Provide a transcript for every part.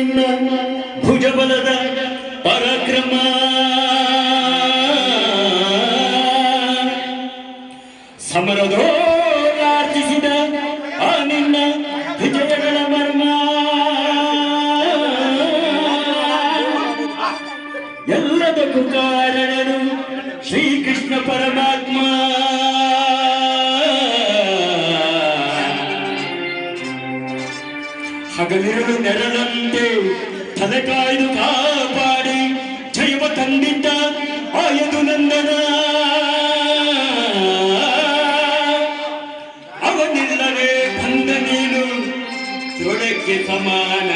ನಿನ್ನ ಭುಜಬಲದ ಪರಾಕ್ರಮ. ಸಮರದೋರಾರ್ಜಿಸಿದ ಆ ನಿನ್ನ ವಿಜಯಗಳ ಮರ್ಮ. ಎಲ್ಲದಕ್ಕೂ ಕಾರಣನು ಹಗಲಿರುಳು ನೆರಳಂತೆ ತಲೆ ಕಾಯ್ದು ಕಾಪಾಡಿ ಜಯವ ತಂದಿದ್ದ ಆಯದು ನಂದನ. ಅವನಿಲ್ಲವೇ ಬಂದ ನೀನು ತೊಡಕ್ಕೆ ಸಮಾನ.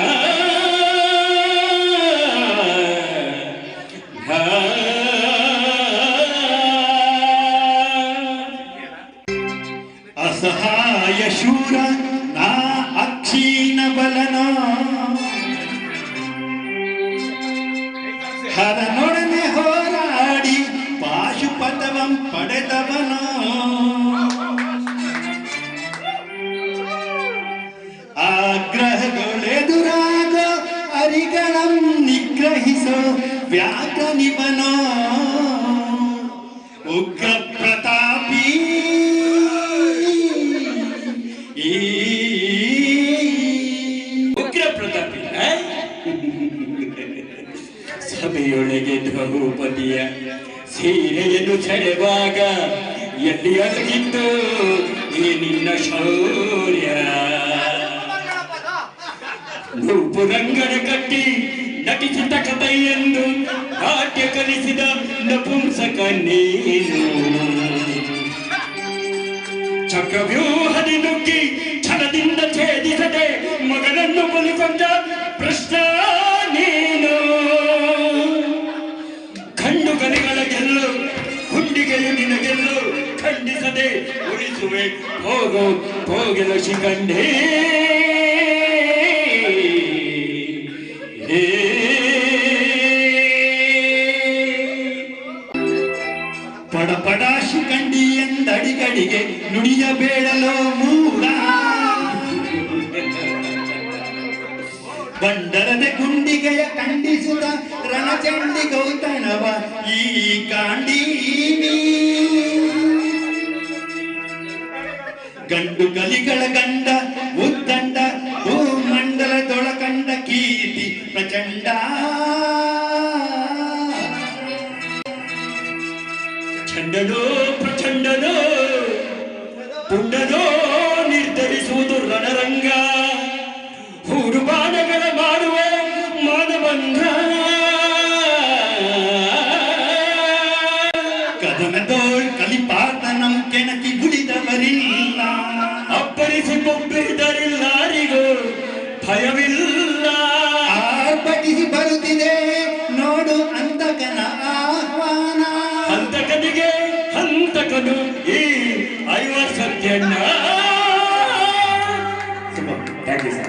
ಅಸಹಾಯ ಶೂರ ನಿಗ್ರಹಿಸೋ ವ್ಯಾಘ್ರ ನಿಬನೋ ಉಗ್ರ ಪ್ರತಾಪಿ ಉಗ್ರ ಪ್ರತಾಪಿ? ಸಭೆಯೊಳಗೆ ದ್ರೌಪದಿಯ ಸೀರೆಯನ್ನು ಸೆಳೆವಾಗ ಎಲ್ಲಿ ಅಡಗಿತ್ತು ಈ ನಿನ್ನ ಶೌರ್ಯ. ನೂಪುರಂಗನ ಕಟ್ಟಿ ನಟಿಸಿದ ಎಂದು ನಾಟ್ಯ ಕಲಿಸಿದ ನಪುಂಸಕ ನೀನು ಚಕ್ರವ್ಯೂಹದಿ ನುಗ್ಗಿ ಛಲದಿಂದ ಛೇದಿಸದೆ ಮಗನನ್ನು ಬಲಿಕೊಂಡ ಪ್ರಶ್ನ ನೀನು. ಕಣ್ಣು ಕಲೆಗಳ ಗೆಲ್ಲು, ಹುಂಡಿಗೆಯು ನಿನಗೆಲ್ಲು ಖಂಡಿಸದೆ ಉಳಿಸುವೆ. ಹೋಗು ಹೋಗಿಲ ಶಿಖಂಡೇ. ಪಡ ಕಂಡಿ ಎಂದಡಿಗಡಿಗೆ ನುಡಿಯಬೇಡಲೋ ಮೂಡ. ಬಂಡರದ ಗುಂಡಿಗೆಯ ಖಂಡಿಸುತ್ತ ರಣಚಂಡಿ ಗೌತಣವ ಈ ಕಾಂಡಿ ಗಂಡು ಕಲಿಗಳ ಗಂಡ ಚಂಡನೋ ಪ್ರಚಂಡನೋ. ಪುಂಡನೋ ನಿರ್ಧರಿಸುವುದು ರಣರಂಗ. Thank you, sir.